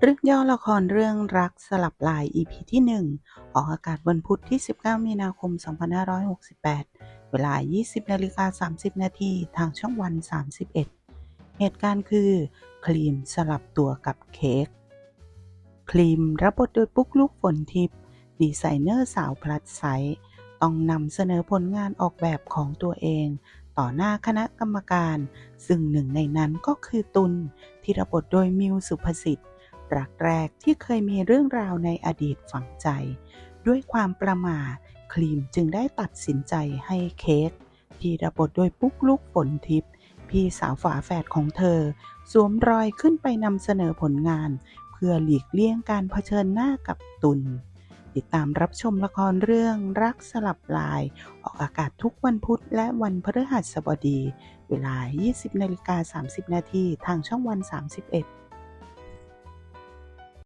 เรื่องย่อละครเรื่องรักสลับลาย EP ที่ 1 ออกอากาศวันพุธที่ 19 มีนาคม 2568 เวลา 20นาฬิกา30 นาทีทางช่องวัน 31 เหตุการณ์คือ ครีมสลับตัวกับเค้ก ครีมรับบทโดยปุ๊กลุกฝนทิพย์ดีไซเนอร์สาวพลัดไซต้องนำเสนอผลงานออกแบบของตัวเอง ต่อหน้าคณะกรรมการ ซึ่งหนึ่งในนั้นก็คือตุลที่รับทโดยมิวสุภสิทธิ์รักแรกที่เคยมีเรื่องราวในอดีตฝังใจ ด้วยความประมาทครีมจึงได้ตัดสินใจให้เคสที่รับบทโดยปุ๊กลุกฝนทิพย์พี่สาวฝาแฝดของเธอ สวมรอยขึ้นไปนำเสนอผลงาน เพื่อหลีกเลี่ยงการเผชิญหน้ากับตุล ติดตามรับชมละครเรื่องรักสลับลาย ออกอากาศทุกวันพุธและวันพฤหัสบดี เวลา 20นาฬิกา30 นาทีทางช่องวัน 31